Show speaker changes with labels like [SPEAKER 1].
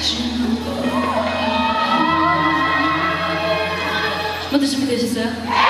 [SPEAKER 1] 뭐 모두 준비되셨어요?